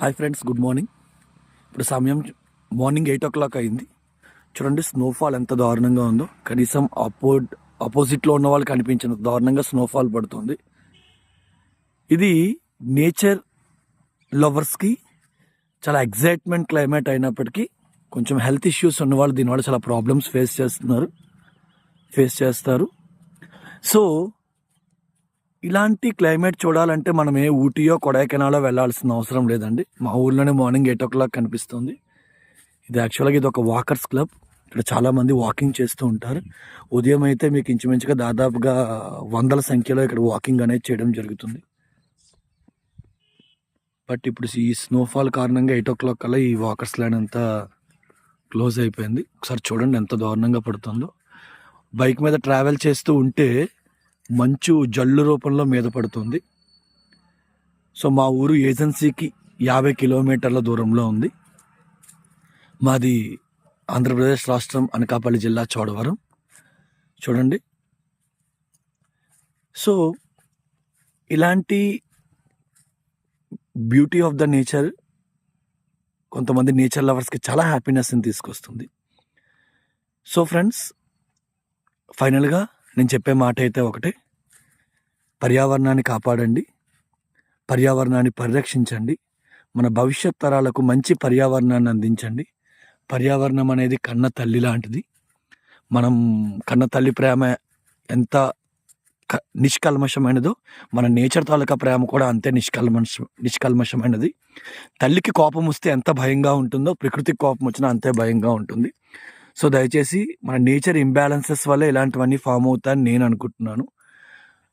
Hi friends good morning. ఇప్పుడు సమయం morning eight ఓ clock అయింది. చూడండి స్నోఫాల్ ఎంత దారుణంగా ఉందో. కనీసం అపో అపోజిట్లో ఉన్న వాళ్ళకి అనిపించినంత దారుణంగా స్నోఫాల్ పడుతుంది. ఇది నేచర్ లవర్స్కి చాలా ఎగ్జైట్మెంట్ క్లైమేట్ అయినప్పటికీ కొంచెం హెల్త్ ఇష్యూస్ ఉన్న వాళ్ళు దీనివల్ల చాలా ప్రాబ్లమ్స్ ఫేస్ చేస్తున్నారు. ఫేస్ చేస్తారు. సో ఇలాంటి క్లైమేట్ చూడాలంటే మనం ఏ ఊటీయో కొడైకెనాలో వెళ్ళాల్సిన అవసరం లేదండి. మా ఊర్లోనే మార్నింగ్ ఎయిట్ ఓ క్లాక్ కనిపిస్తుంది. ఇది యాక్చువల్గా ఇది ఒక వాకర్స్ క్లబ్. ఇక్కడ చాలామంది వాకింగ్ చేస్తూ ఉంటారు. ఉదయం అయితే మీకు ఇంచుమించుగా దాదాపుగా వందల సంఖ్యలో ఇక్కడ వాకింగ్ అనేది చేయడం జరుగుతుంది. బట్ ఇప్పుడు ఈ స్నోఫాల్ కారణంగా ఎయిట్ ఓ క్లాక్ కల్లా ఈ వాకర్స్ లైన్ అంతా క్లోజ్ అయిపోయింది. ఒకసారి చూడండి ఎంత దారుణంగా పడుతుందో. బైక్ మీద ట్రావెల్ చేస్తూ ఉంటే మంచు జల్లు రూపంలో మీద పడుతుంది. సో మా ఊరు ఏజెన్సీకి యాభై కిలోమీటర్ల దూరంలో ఉంది. మాది ఆంధ్రప్రదేశ్ రాష్ట్రం అనకాపల్లి జిల్లా చోడవరం. చూడండి. సో ఇలాంటి బ్యూటీ ఆఫ్ ద నేచర్ కొంతమంది నేచర్ లవర్స్కి చాలా హ్యాపీనెస్ని తీసుకొస్తుంది. సో ఫ్రెండ్స్ ఫైనల్గా నేను చెప్పే మాట అయితే ఒకటే. పర్యావరణాన్ని కాపాడండి. పర్యావరణాన్ని పరిరక్షించండి. మన భవిష్యత్ తరాలకు మంచి పర్యావరణాన్ని అందించండి. పర్యావరణం అనేది కన్న తల్లి లాంటిది. మనం కన్న తల్లి ప్రేమ ఎంత క- నిష్కల్మషమైనదో మన నేచర్ తాలూకా ప్రేమ కూడా అంతే నిష్కల్మష నిష్కల్మషమైనది. తల్లికి కోపం వస్తే ఎంత భయంగా ఉంటుందో ప్రకృతికి కోపం వచ్చినా అంతే భయంగా ఉంటుంది. సో దయచేసి మన నేచర్ ఇంబ్యాలెన్సెస్ వల్ల ఇలాంటివన్నీ ఫామ్ అవుతాయని నేను అనుకుంటున్నాను.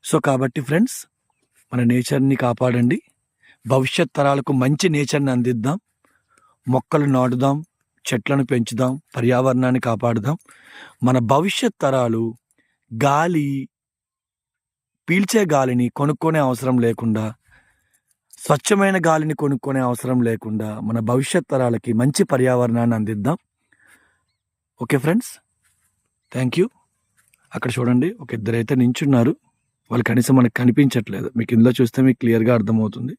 సో కాబట్టి ఫ్రెండ్స్ మన నేచర్ని కాపాడండి. భవిష్యత్ తరాలకు మంచి నేచర్ని అందిద్దాం. మొక్కలు నాటుదాం చెట్లను పెంచుదాం పర్యావరణాన్ని కాపాడుదాం. మన భవిష్యత్ తరాలు గాలి పీల్చే గాలిని కొనుక్కునే అవసరం లేకుండా స్వచ్ఛమైన గాలిని కొనుక్కునే అవసరం లేకుండా మన భవిష్యత్ తరాలకి మంచి పర్యావరణాన్ని అందిద్దాం. Okay friends. Thank you. అక్కడ చూడండి ఒక ఇద్దరైతే నించున్నారు. వాళ్ళు కనీసం మనకు కనిపించట్లేదు. మీకు ఇందులో చూస్తే మీకు క్లియర్గా అర్థమవుతుంది.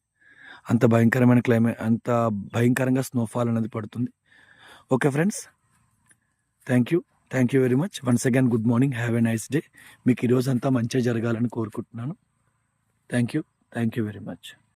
అంత భయంకరమైన క్లైమేట్ అంత భయంకరంగా స్నోఫాల్ అనేది పడుతుంది. Okay friends. Thank you. Thank you very much. Once again good morning. Have a nice day. మీకు ఈరోజు అంతా మంచిగా జరగాలని కోరుకుంటున్నాను. Thank you. Thank you very much.